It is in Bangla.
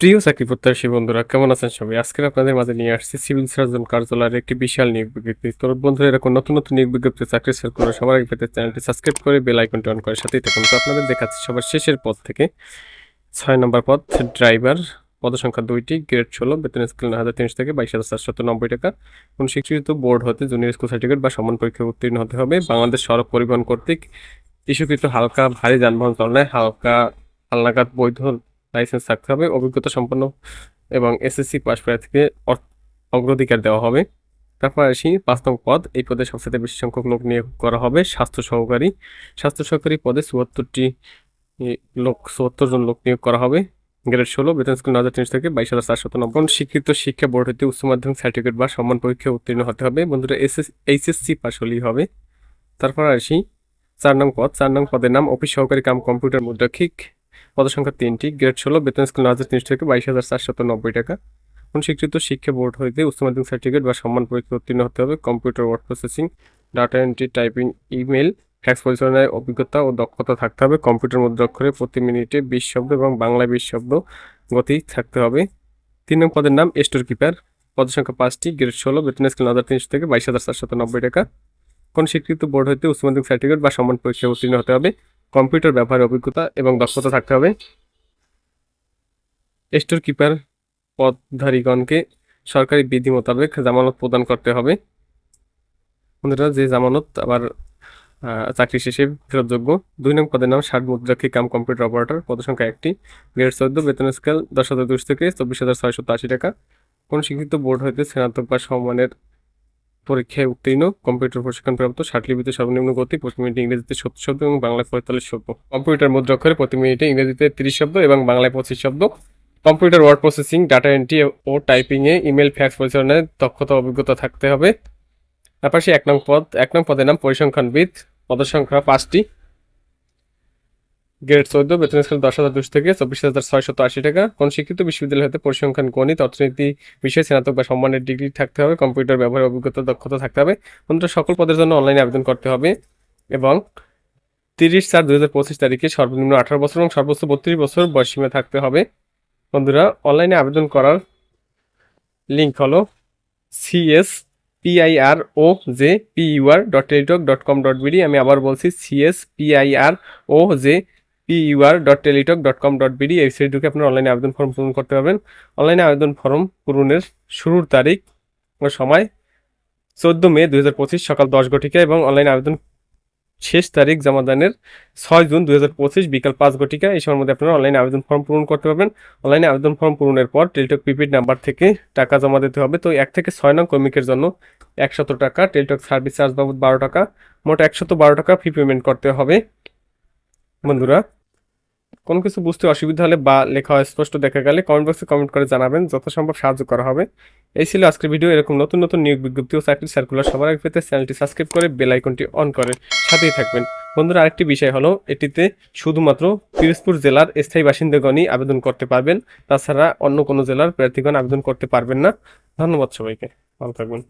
প্রিয় চাকরি প্রত্যাশী বন্ধুরা, কেমন আছেন সবাই? আজকে আপনাদের মাঝে নিয়ে আসছি সিভিল সার্জন কার্যালয়ের একটি বিশাল নিয়োগ বিজ্ঞপ্তি। তো বন্ধুরা, এরকম নতুন নতুন নিয়োগ বিজ্ঞপ্তি, চাকরি সার্কুলার সবার আগে পেতে চ্যানেলটি সাবস্ক্রাইব করে বেল আইকনটি অন করে সাথেই থাকুন। তো আপনাদের দেখাচ্ছি সবার শেষের পদ থেকে। ছয় নম্বর পদ, ড্রাইভার। পদসংখ্যা দুইটি, গ্রেড ষোলো, বেতন স্কেল নয় হাজার তিনশো থেকে বাইশ হাজার চারশত নব্বই টাকা। কোন স্বীকৃত বোর্ড হতে জুনিয়র স্কুল সার্টিফিকেট বা সমান পরীক্ষায় উত্তীর্ণ হতে হবে। বাংলাদেশ সড়ক পরিবহন কর্তৃক ইস্যুকৃত হালকা ভারী যানবাহন চালনায় হালকা হালনাগাদ বৈধ লাইসেন্স থাকতে হবে, অভিজ্ঞতা সম্পন্ন এবং এসএসসি পাস প্রার্থীকে অগ্রাধিকার দেওয়া হবে। তারপর আসি পাঁচ নং পদ, এই পদে সবচেয়ে বেশি সংখ্যক লোক নিয়োগ করা হবে, স্বাস্থ্য সহকারী। স্বাস্থ্য সহকারী পদে চুয়াত্তরটি লোক, চুয়াত্তর জন লোক নিয়োগ করা হবে। গ্রেড ষোলো, বেতন স্কুল হাজার তিনশো থেকে বাইশ হাজার চারশত নব্বই। স্বীকৃত শিক্ষা বোর্ড হতে উচ্চ মাধ্যমিক সার্টিফিকেট বা সম্মান পরীক্ষায় উত্তীর্ণ হতে হবে। বন্ধুরা এস এইচএসসি পাস হলেই হবে। তারপর আসি চার নং পদ, চার নং পদের নাম অফিস সহকারী কাম কম্পিউটার মুদ্রাক্ষিক। পদসংখ্যা তিনটি গ্রেড ষোলো, বেতন স্কুল নয় হাজার তিনশো থেকে বাইশ হাজার চারশত নব্বই টাকা। কোন স্বীকৃত শিক্ষা বোর্ড হইতে উচ্চ মাধ্যমিক সার্টিফিকেট বা সম্মান পরীক্ষা উত্তীর্ণ হতে হবে। Computer word processing data entry typing email fax পরিচালনায় অভিজ্ঞতা ও দক্ষতা থাকতে হবে। কম্পিউটার মুদ্রাক্ষরে প্রতি মিনিটে বিশ শব্দ এবং বাংলায় বিশ শব্দ গতি থাকতে হবে। তিন নং পদের নাম স্টোর কিপার পদসংখ্যা পাঁচটি গ্রেড ষোলো, বেতন স্কেল হাজার তিনশো থেকে বাইশ হাজার চারশত নব্বই টাকা। কোন স্বীকৃত বোর্ড হইতে উচ্চ মাধ্যমিক সার্টিফিকেট বা সম্মান পরীক্ষায় উত্তীর্ণ হতে হবে? কম্পিউটার ব্যবহারের অভিজ্ঞতা এবং দক্ষতা থাকতে হবে। স্টোর কিপার পদধারীগণকে সরকারি বিধি মোতাবেক জামানত প্রদান করতে হবে। বন্ধুরা, যে জামানত আবার চাকরি শেষে ফেরতযোগ্য, দুই নং পদের নাম ষাট মুদ্রাক্ষী কাম কম্পিউটার অপারেটর পদসংখ্যা একটি। গ্রেড চোদ্দ, বেতন স্কেল দশ হাজার দুশো থেকে চব্বিশ হাজার ছয়শত আশি টাকা। কোন স্বীকৃত বোর্ড হইতে স্নাতক বা সমমানের পরীক্ষায় উত্তীর্ণ, কম্পিউটার প্রশিক্ষণপ্রাপ্ত ষাট লিপিতে সর্বনিম্ন গতি, প্রতি মিনিটে ইংরেজিতে সত্তর শব্দ এবং বাংলায় পঁয়তাল্লিশ শব্দ। কম্পিউটার মুদ্রাক্ষরে প্রতি মিনিটে ইংরেজিতে তিরিশ শব্দ এবং বাংলায় পঁচিশ শব্দ। Computer word processing, data entry ও টাইপিংয়ে ইমেল ফ্যাক্স পরিচালনায় দক্ষতা, অভিজ্ঞতা থাকতে হবে। সে এক নং পদ, এক নং পদের নাম পরিসংখ্যানবিদ পদের সংখ্যা পাঁচটি। গ্রেড চোদ্দ বেতন স্কেল দশ হাজার দুশো থেকে চব্বিশ হাজার ছয়শত আশি টাকা। কোন শিক্ষিত বিশ্ববিদ্যালয় হতে পরিসংখ্যান, গণিত, অর্থনীতি বিষয়ে স্নাতক বা সম্মানের ডিগ্রি থাকতে হবে, কম্পিউটার ব্যবহারের অভিজ্ঞতা, দক্ষতা থাকতে হবে। বন্ধুরা, সকল পদের জন্য অনলাইনে আবেদন করতে হবে এবং তিরিশ চার দুই হাজার পঁচিশ তারিখে সর্বনিম্ন আঠারো বছর এবং সর্বোচ্চ বত্রিশ বছর বয়সীমা থাকতে হবে। বন্ধুরা অনলাইনে আবেদন করার লিঙ্ক হলো CS PIR O J PUR dot Teletalk dot com dot BD আমি আবার বলছি CS PIR O J PUR dot Teletalk dot com dot BD এই সাইট ঢুকে আপনারা অনলাইনে আবেদন ফর্ম পূরণ করতে পারবেন। অনলাইনে আবেদন ফর্ম পূরণের শুরুর তারিখ ও সময় চোদ্দ মে দুই হাজার পঁচিশ সকাল দশ ঘটিকা এবং অনলাইনে আবেদন শেষ তারিখ জমাদানের ছয় জুন দু হাজার পঁচিশ বিকাল পাঁচ ঘটিকা এই সময়ের মধ্যে আপনারা অনলাইনে আবেদন ফর্ম পূরণ করতে পারবেন। অনলাইনে আবেদন ফর্ম পূরণের পর টেলিটক প্রিপেড নাম্বার থেকে টাকা জমা দিতে হবে। তো এক থেকে ছয় নং কর্মিকের জন্য একশত টাকা টেলিটক সার্ভিস চার্জ বাবদ বারো টাকা, মোট একশত বারো টাকা ফি পেমেন্ট করতে হবে। বন্ধুরা কোনো কিছু বুঝতে অসুবিধা হলে বা লেখা স্পষ্ট দেখা গেলে কমেন্ট বক্সে কমেন্ট করে জানাবেন, যথাসম্ভব সাহায্য করা হবে। এই ছিল আজকের ভিডিও এরকম নতুন নতুন নিয়োগ বিজ্ঞপ্তি ও চাকরি সার্কুলার সবার আগে পেতে চ্যানেলটি সাবস্ক্রাইব করে বেল আইকনটি অন করে সাথেই থাকবেন। বন্ধুরা, আরেকটি বিষয় হলো, এটিতে শুধুমাত্র পিরোজপুর জেলার স্থায়ী বাসিন্দাগণই আবেদন করতে পারবেন, তাছাড়া অন্য কোনো জেলার প্রার্থীগণ আবেদন করতে পারবেন না। ধন্যবাদ সবাইকে, ভালো থাকবেন।